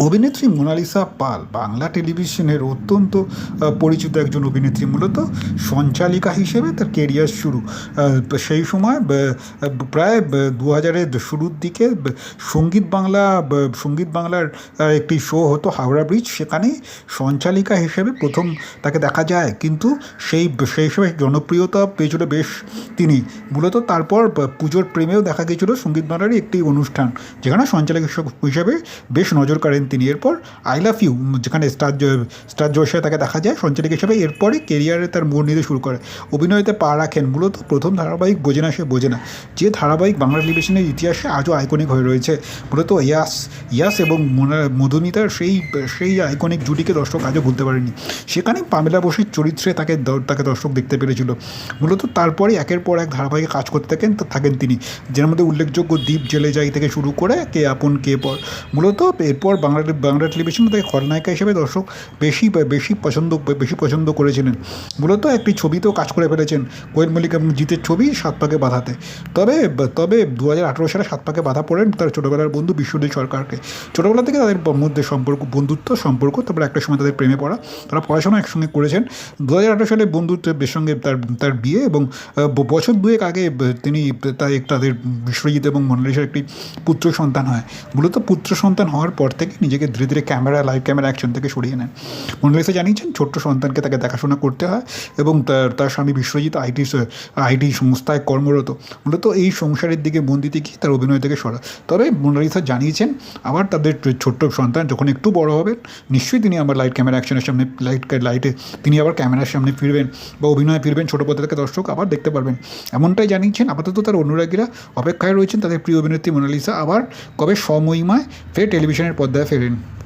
অভিনেত্রী মোনালিসা পাল বাংলা টেলিভিশনের অত্যন্ত পরিচিত একজন অভিনেত্রী, মূলত সঞ্চালিকা হিসেবে তার কেরিয়ার শুরু। সেই সময় প্রায় দু হাজারের শুরুর দিকে সংগীত বাংলা সংগীত বাংলার একটি শো হতো হাওড়া ব্রিজ সেখানে সঞ্চালিকা হিসেবে প্রথম তাকে দেখা যায়। কিন্তু সেই সেই সময় জনপ্রিয়তা পেয়েছিল বেশ তিনি। মূলত তারপর পুজোর প্রেমেও দেখা গিয়েছিল সংগীত বাংলারই একটি অনুষ্ঠান, যেখানে সঞ্চালক হিসেবে- বেশ নজর কাড়েন তিনি এরপর আই লাভ ইউ যেখানে স্টার স্টার জোশে তাকে দেখা যায়, সঞ্চালক হিসেবে এরপরে কেরিয়ারে তার মোড় নিতে শুরু করে। অভিনয়তে পা রাখেন, মূলত প্রথম ধারাবাহিক বোঝে না, সে বোঝে না। যে ধারাবাহিক বাংলা টেলিভিশনের ইতিহাসে আজও আইকনিক হয়ে রয়েছে, মূলত ইয়াস ইয়াস এবং মধুমিতার সেই সেই আইকনিক জুটিকে দর্শক আজও ভুলতে পারেনি। সেখানে পামেলা বসির চরিত্রে তাকে তাকে দর্শক দেখতে পেরেছিল। মূলত তারপরে একের পর এক ধারাবাহিকে কাজ করতে থাকেন থাকেন তিনি, যার মধ্যে উল্লেখযোগ্য দ্বীপ জেলে যাই থেকে শুরু করে কে আপন, কে পর। মূলত এরপর বাংলা বাংলা টেলিভিশনে তাকে খলনায়িকা হিসেবে দর্শক বেশি বেশি পছন্দ বেশি পছন্দ করেছিলেন। মূলত একটি ছবিতেও কাজ করে ফেলেছেন। কোয়েল মল্লিক জিতের ছবি সাত পাকে বাধাতে। তবে তবে দু হাজার আঠেরো সালে সাত পাকে বাধা পড়েন তার ছোটোবেলার বন্ধু বিশ্বজিৎ সরকারকে। ছোটোবেলা থেকে তাদের মধ্যে সম্পর্ক, বন্ধুত্ব, সম্পর্ক, তারপর একটা সময় তাদের প্রেমে পড়া, তারা পড়াশোনা একসঙ্গে করেছেন। দু হাজার আঠেরো সালে বন্ধুত্বের সঙ্গে তার তার বিয়ে এবং বছর দুয়েক আগে তিনি তাই তাদের বিশ্বজিৎ এবং মনালিসার একটি পুত্র সন্তান হয়। মূলত পুত্র সন্তান হওয়ার পর থেকে নিজেকে ধীরে ধীরে ক্যামেরা লাইভ ক্যামেরা অ্যাকশন থেকে সরিয়ে নেন মনালিসা জানিয়েছেন, ছোট্ট সন্তানকে তাকে দেখাশোনা করতে হয় এবং তার তার স্বামী বিশ্বজিৎ আইটি আইটি সংস্থায় কর্মরত। মূলত এই সংসারের দিকে মন দিতে গিয়ে তার অভিনয় থেকে সরা। তবে মোনালিসা জানিয়েছেন আবার তাদের ছোট্ট সন্তান যখন একটু বড় হবেন, নিশ্চয়ই তিনি আবার লাইট ক্যামেরা অ্যাকশনের সামনে লাইট লাইটে তিনি আবার ক্যামেরার সামনে ফিরবেন বা অভিনয়ে ফিরবেন ছোটো পথে থেকে দর্শক আবার দেখতে পারবেন। এমনটাই জানিয়েছেন আপাতত তার অনুরাগীরা। অপেক্ষায় রয়েছেন তাদের প্রিয় অভিনেত্রী মোনালিসা। আবার কবে সময়মায় ফের টেলিভিশনের পর্দায় Soon.